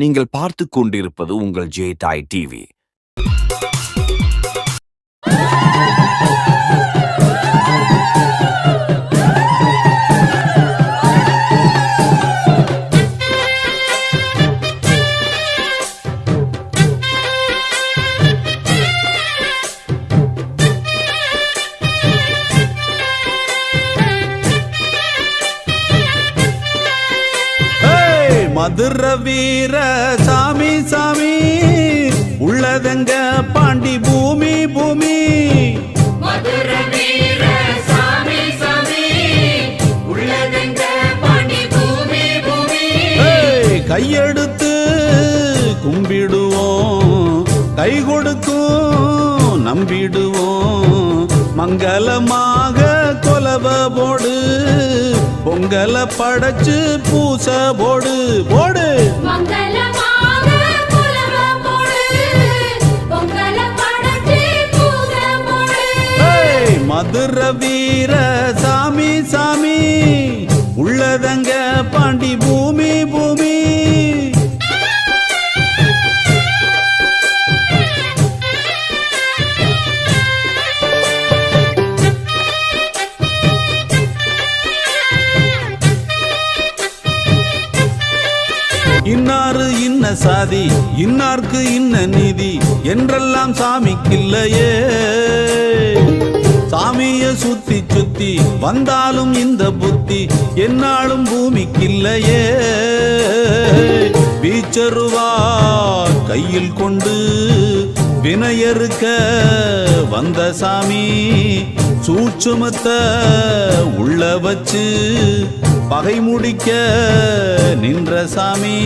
நீங்கள் பார்த்து கொண்டிருப்பது உங்கள் ஜே தாய் டிவி. மதுர வீர சாமி சாமி உள்ளதங்க பாண்டி பூமி பூமி? கையெடுத்து கும்பிடுவோம் கை கொடுக்கும் நம்பிடுவோம். மங்களமாக கொலவ போடு பொங்கல படைச்சு பூச போடு போடு. மதுர வீர சாமி சாமி உள்ளதங்க இன்னாரு இன்ன சாதி இன்னார்க்கு இன்ன நீதி என்றெல்லாம் சாமிக்கில்லையே. சாமிய சுத்தி சுத்தி வந்தாலும் இந்த புத்தி என்னாலும் பூமிக்கில்லையே. வீச்சருவா கையில் கொண்டு வினையறுக்க வந்த சாமி சூட்சுமத்தை உள்ள வச்சு பகை முடிக்க நின்ற சாமி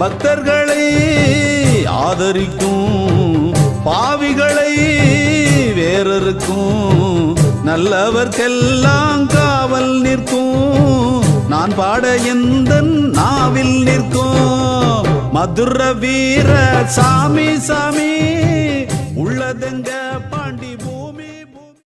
பக்தர்களை ஆதரிக்கும் பாவிகளை வேறருக்கும் நல்லவர்க்கெல்லாம் காவல் நிற்கும். நான் பாட எந்த நாவில் நிற்கும். மதுர வீர சாமி சாமி உள்ளதெங்க